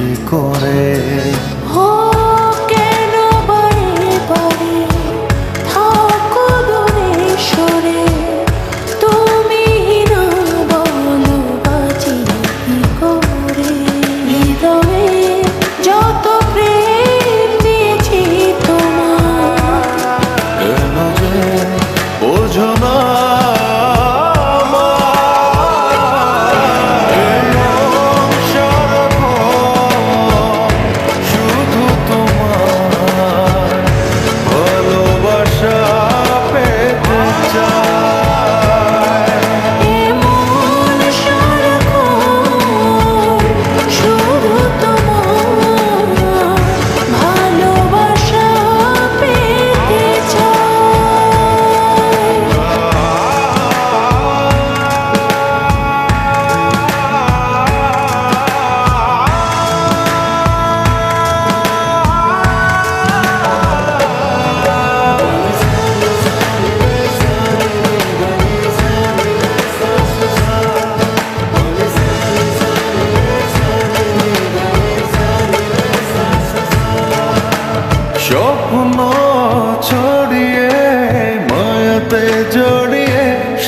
কি করে?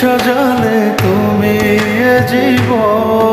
সাজালে তুমি জীবন।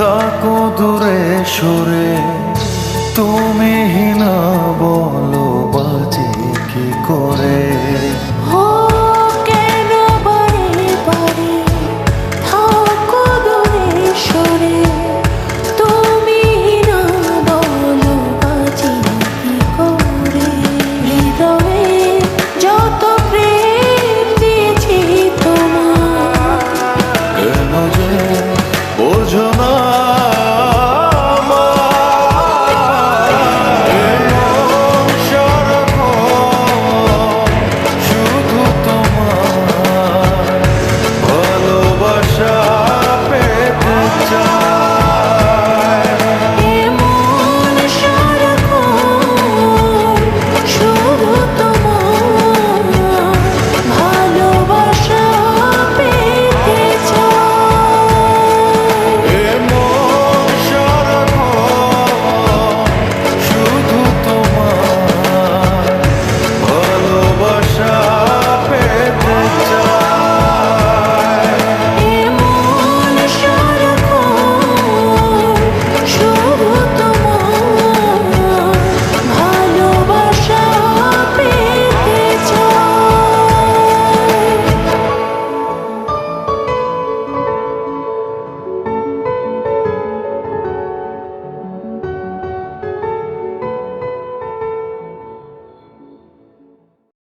তাকো দূরে সরে তুমি হিনা বলো বাজে কি করে?